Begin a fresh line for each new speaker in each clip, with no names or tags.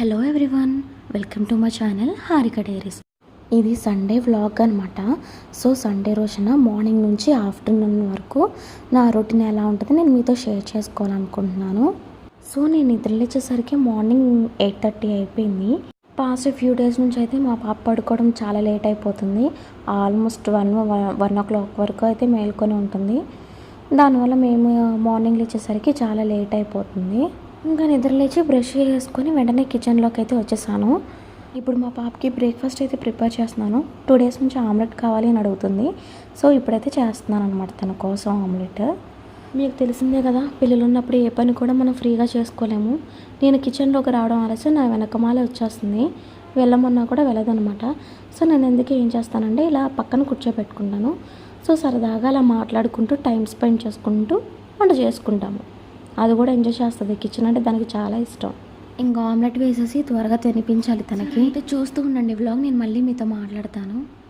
Hello everyone welcome to my channel Harika diaries. ఇది Sunday vlog అనమాట so Sunday రోజున morning నుంచి afternoon వరకు నా రొటీన్ ఎలా ఉంటుంది నేను మీతో షేర్ చేసుకోవాలనుకుంటున్నాను. సో నేను నిద్రలేచేసరికి మార్నింగ్ ఎయిట్ థర్టీ అయిపోయింది. పాస్ట్ ఫ్యూ డేస్ నుంచి అయితే మా పాప పడుకోవడం చాలా లేట్ అయిపోతుంది. Almost one one o'clock వరకు అయితే మేల్కొని ఉంటుంది. దానివల్ల మేము మార్నింగ్ లేచేసరికి చాలా లేట్ అయిపోతుంది. ఇంకా నిద్రలేచి బ్రష్ చేసుకొని వెంటనే కిచెన్లోకి అయితే వచ్చేసాను. ఇప్పుడు మా పాపకి బ్రేక్ఫాస్ట్ అయితే ప్రిపేర్ చేస్తున్నాను. టూ డేస్ నుంచి ఆమ్లెట్ కావాలి అని అడుగుతుంది. సో ఇప్పుడైతే చేస్తున్నాను అనమాట తన కోసం ఆమ్లెట్. మీకు తెలిసిందే కదా పిల్లలు ఉన్నప్పుడు ఏ పని కూడా మనం ఫ్రీగా చేసుకోలేము. నేను కిచెన్లోకి రావడం ఆలస్యం నా వెనకమాలే వచ్చేస్తుంది. వెళ్ళమన్నా కూడా వెళ్ళదనమాట సో నేను ఎందుకు ఏం చేస్తానంటే ఇలా పక్కన కూర్చోబెట్టుకుంటాను. సో సరదాగా అలా మాట్లాడుకుంటూ టైం స్పెండ్ చేసుకుంటూ వంట చేసుకుంటాము. అది కూడా ఎంజాయ్ చేస్తుంది. కిచెన్ అంటే దానికి చాలా ఇష్టం. ఇంకా ఆమ్లెట్ వేసేసి త్వరగా తినిపించాలి తనకి. అయితే చూస్తూ ఉండండి. వ్లాగ్ నేను మళ్ళీ మీతో మాట్లాడతాను.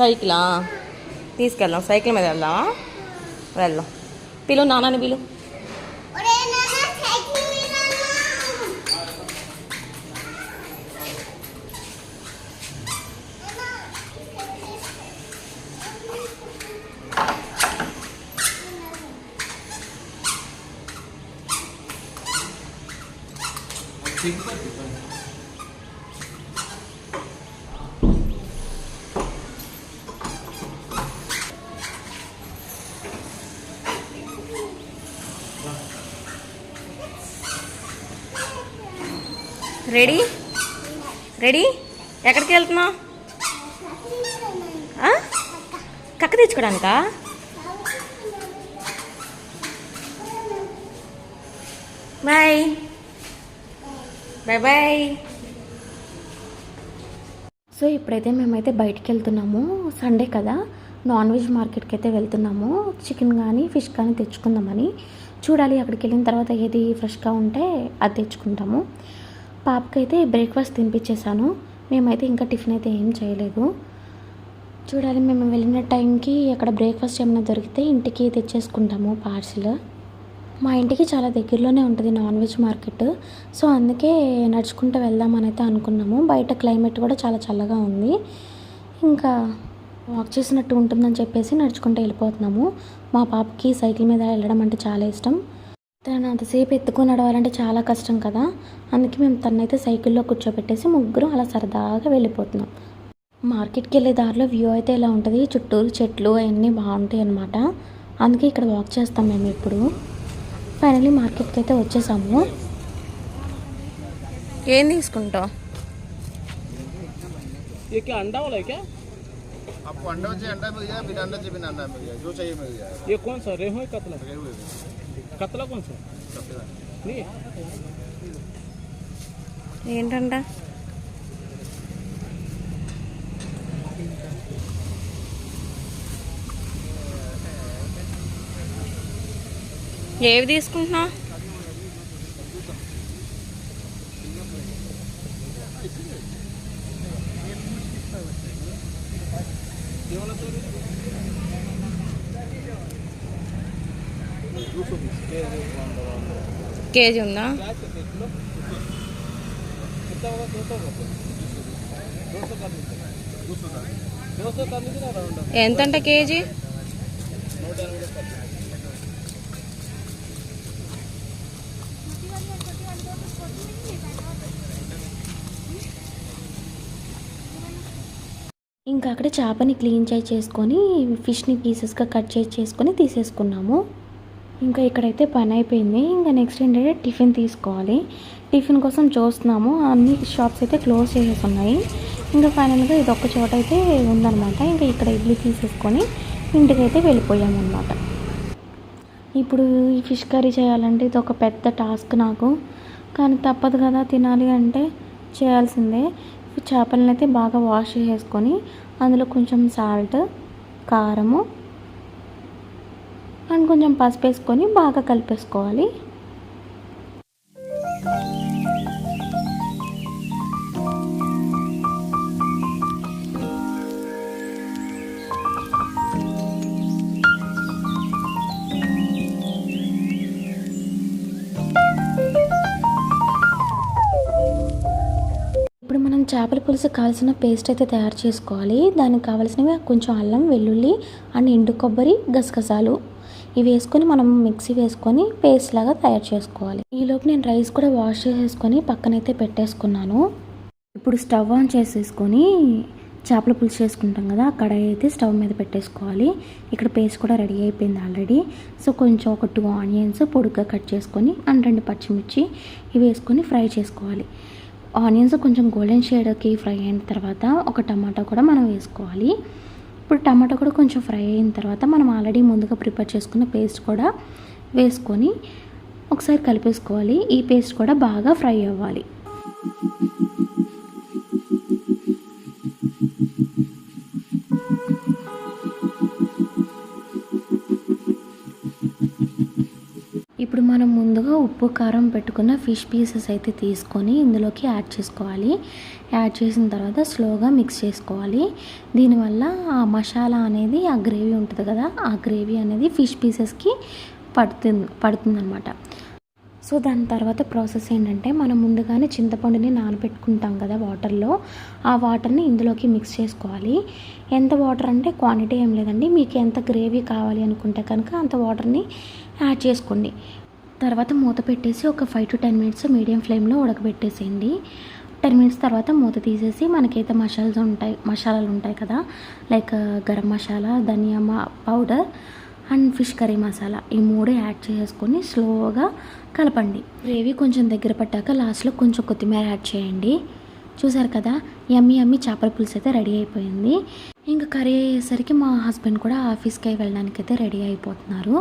సైకిలా? తీసుకెళ్దాం సైకిల్ మీద వెళ్దామా? వెళ్దాం. పిలు నాన్నని పిలు. రెడీ రెడీ ఎక్కడికి వెళ్తున్నావు? కక్క తెచ్చుకోవడానికా బాయ్ బాయ్ బాయ్
సో ఇప్పుడైతే మేమైతే బయటికి వెళ్తున్నాము. సండే కదా. నాన్ వెజ్ మార్కెట్కి అయితే వెళ్తున్నాము. చికెన్ కానీ ఫిష్ కానీ తెచ్చుకుందామని. చూడాలి అక్కడికి వెళ్ళిన తర్వాత ఏది ఫ్రెష్గా ఉంటే అది తెచ్చుకుంటాము. పాపకైతే బ్రేక్ఫాస్ట్ తినిపించేశాను. మేమైతే ఇంకా టిఫిన్ అయితే ఏం చేయలేదు. చూడాలి మేము వెళ్ళిన టైంకి అక్కడ బ్రేక్ఫాస్ట్ ఏమైనా దొరికితే ఇంటికి తెచ్చేసుకుంటాము పార్సిల్. మా ఇంటికి చాలా దగ్గరలోనే ఉంటుంది నాన్ వెజ్ మార్కెట్. సో అందుకే నడుచుకుంటూ వెళ్దామని అయితే అనుకున్నాము. బయట క్లైమేట్ కూడా చాలా చల్లగా ఉంది. ఇంకా వాక్ చేసినట్టు ఉంటుందని చెప్పేసి నడుచుకుంటూ వెళ్ళిపోతున్నాము. మా పాపకి సైకిల్ మీద వెళ్ళడం అంటే చాలా ఇష్టం. తను అంతసేపు ఎత్తుకొని నడవాలంటే చాలా కష్టం కదా అందుకే మేము తనైతే సైకిల్లో కూర్చోబెట్టేసి ముగ్గురు అలా సరదాగా వెళ్ళిపోతున్నాం మార్కెట్కి వెళ్ళే దారిలో వ్యూ అయితే ఇలా ఉంటుంది చుట్టూరు చెట్లు అవన్నీ బాగుంటాయి అన్నమాట అందుకే ఇక్కడ వాక్ చేస్తాం మేము ఇప్పుడు ఫైనలీ మార్కెట్కి అయితే వచ్చేసాము
ఏం తీసుకుంటావు
ये क्या अंडा वाला है क्या
आपको अंडा चाहिए अंडा मिल जाएगा बिना अंडा चाहिए बिना अंडा मिल जाएगा जो चाहिए मिल जाएगा
ये कौन सा रेहू है कतला
रेहू
ఏంటంట? ఏవి తీసుకుంటున్నావు? కేజీ ఉందా? ఎంతంట కేజీ?
ఇంకా అక్కడ చేపని క్లీన్ చేసుకొని ఫిష్ని పీసెస్గా కట్ చేసి చేసుకొని తీసేసుకున్నాము. ఇంకా ఇక్కడైతే పని అయిపోయింది. ఇంకా నెక్స్ట్ ఏంటంటే టిఫిన్ తీసుకోవాలి. టిఫిన్ కోసం చూస్తున్నాము. అన్ని షాప్స్ అయితే క్లోజ్ చేసేసి ఉన్నాయి. ఇంకా ఫైనల్గా ఇది ఒక్క చోట అయితే ఉందన్నమాట. ఇంకా ఇక్కడ ఇడ్లీ తీసేసుకొని ఇంటికైతే వెళ్ళిపోయాము అనమాట ఇప్పుడు ఈ ఫిష్ కర్రీ చేయాలంటే ఇది ఒక పెద్ద టాస్క్ నాకు. కానీ తప్పదు కదా తినాలి అంటే చేయాల్సిందే. చేపలను అయితే బాగా వాష్ చేసుకొని అందులో కొంచెం సాల్ట్ కారము అండ్ కొంచెం పసుపు వేసుకొని బాగా కలిపేసుకోవాలి. ఇప్పుడు మనం చేపల పులుసు కావాల్సిన పేస్ట్ అయితే తయారు చేసుకోవాలి. దానికి కావాల్సినవి కొంచెం అల్లం వెల్లుల్లి అండ్ ఎండు కొబ్బరి గసగసాలు. ఇవి వేసుకొని మనం మిక్సీ వేసుకొని పేస్ట్ లాగా తయారు చేసుకోవాలి. ఈలోపు నేను రైస్ కూడా వాష్ చేసేసుకొని పక్కనైతే పెట్టేసుకున్నాను. ఇప్పుడు స్టవ్ ఆన్ చేసేసుకొని చేపల పులుసు చేసుకుంటాం కదా కడాయి అయితే స్టవ్ మీద పెట్టేసుకోవాలి. ఇక్కడ పేస్ట్ కూడా రెడీ అయిపోయింది ఆల్రెడీ. సో కొంచెం ఒక టూ ఆనియన్స్ పొడుగ్గా కట్ చేసుకొని అండ్ రెండు పచ్చిమిర్చి ఇవి వేసుకొని ఫ్రై చేసుకోవాలి. ఆనియన్స్ కొంచెం గోల్డెన్ షేడ్కి ఫ్రై అయిన తర్వాత ఒక టమాటా కూడా మనం వేసుకోవాలి. ఇప్పుడు టమాటా కూడా కొంచెం ఫ్రై అయిన తర్వాత మనం ఆల్రెడీ ముందుగా ప్రిపేర్ చేసుకున్న పేస్ట్ కూడా వేసుకొని ఒకసారి కలిపేసుకోవాలి. ఈ పేస్ట్ కూడా బాగా ఫ్రై అవ్వాలి. మనం ముందుగా ఉప్పు కారం పెట్టుకున్న ఫిష్ పీసెస్ అయితే తీసుకొని ఇందులోకి యాడ్ చేసుకోవాలి. యాడ్ చేసిన తర్వాత స్లోగా మిక్స్ చేసుకోవాలి. దీనివల్ల ఆ మసాలా అనేది ఆ గ్రేవీ ఉంటుంది కదా ఆ గ్రేవీ అనేది ఫిష్ పీసెస్కి పడుతుంది పడుతుందన్నమాట. సో దాని తర్వాత ప్రాసెస్ ఏంటంటే మనం ముందుగానే చింతపండుని నానబెట్టుకుంటాం కదా వాటర్లో. ఆ వాటర్ని ఇందులోకి మిక్స్ చేసుకోవాలి. ఎంత వాటర్ అంటే క్వాంటిటీ ఏం లేదండి. మీకు ఎంత గ్రేవీ కావాలి అనుకుంటే కనుక అంత వాటర్ని యాడ్ చేసుకోండి. తర్వాత మూత పెట్టేసి ఒక five to ten minutes medium ఫ్లేమ్లో ఉడకబెట్టేసేయండి. టెన్ మినిట్స్ తర్వాత మూత తీసేసి మనకైతే మసాలాస్ ఉంటాయి మసాలాలు ఉంటాయి కదా like uh, garam masala dhaniya powder and fish curry masala ఈ మూడు యాడ్ చేసుకొని స్లోగా కలపండి. గ్రేవీ కొంచెం దగ్గర పట్టాక లాస్ట్లో కొంచెం కొత్తిమీర యాడ్ చేయండి. చూసారు కదా యమ్మీ యమ్మి చేపల పులుసు అయితే రెడీ అయిపోయింది. ఇంకా కర్రీ అయ్యేసరికి మా హస్బెండ్ కూడా ఆఫీస్కి వెళ్ళడానికి అయితే రెడీ అయిపోతున్నారు.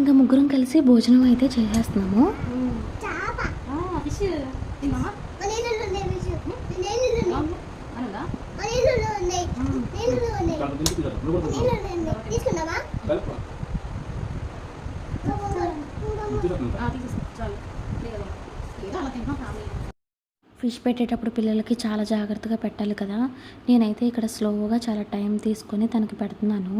ఇంకా ముగ్గురం కలిసి భోజనం అయితే చేసేస్తున్నాము. ఫిష్ పెట్టేటప్పుడు పిల్లలకి చాలా జాగ్రత్తగా పెట్టాలి కదా. నేనైతే ఇక్కడ స్లోగా చాలా టైం తీసుకొని తనకి పెడుతున్నాను.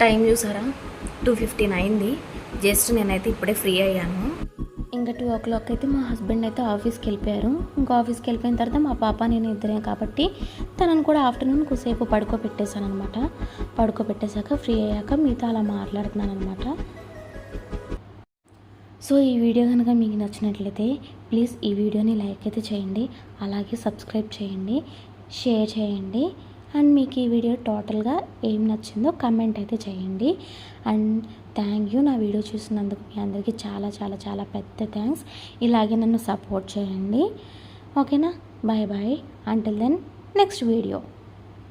టైం చూసారా? టూ ఫిఫ్టీన్ అయింది జస్ట్ నేనైతే ఇప్పుడే ఫ్రీ అయ్యాను.
ఇంకా టూ ఓ క్లాక్ అయితే మా హస్బెండ్ అయితే ఆఫీస్కి వెళ్ళిపోయారు. ఇంకా ఆఫీస్కి వెళ్ళిపోయిన తర్వాత మా పాప నేను ఇద్దరే కాబట్టి తనను కూడా ఆఫ్టర్నూన్ కొద్దిసేపు పడుకోబెట్టేశాను అనమాట పడుకోబెట్టేశాక ఫ్రీ అయ్యాక మీతో అలా మాట్లాడుతున్నాను అనమాట సో ఈ వీడియో కనుక మీకు నచ్చినట్లయితే ప్లీజ్ ఈ వీడియోని లైక్ అయితే చేయండి. అలాగే సబ్స్క్రైబ్ చేయండి. షేర్ చేయండి. అండ్ మీకు ఈ వీడియో టోటల్గా ఏం నచ్చిందో కమెంట్ అయితే చేయండి. అండ్ థ్యాంక్ యూ నా వీడియో చూసినందుకు మీ అందరికీ చాలా చాలా చాలా పెద్ద థ్యాంక్స్. ఇలాగే నన్ను సపోర్ట్ చేయండి. ఓకేనా? Bye bye. Until then next video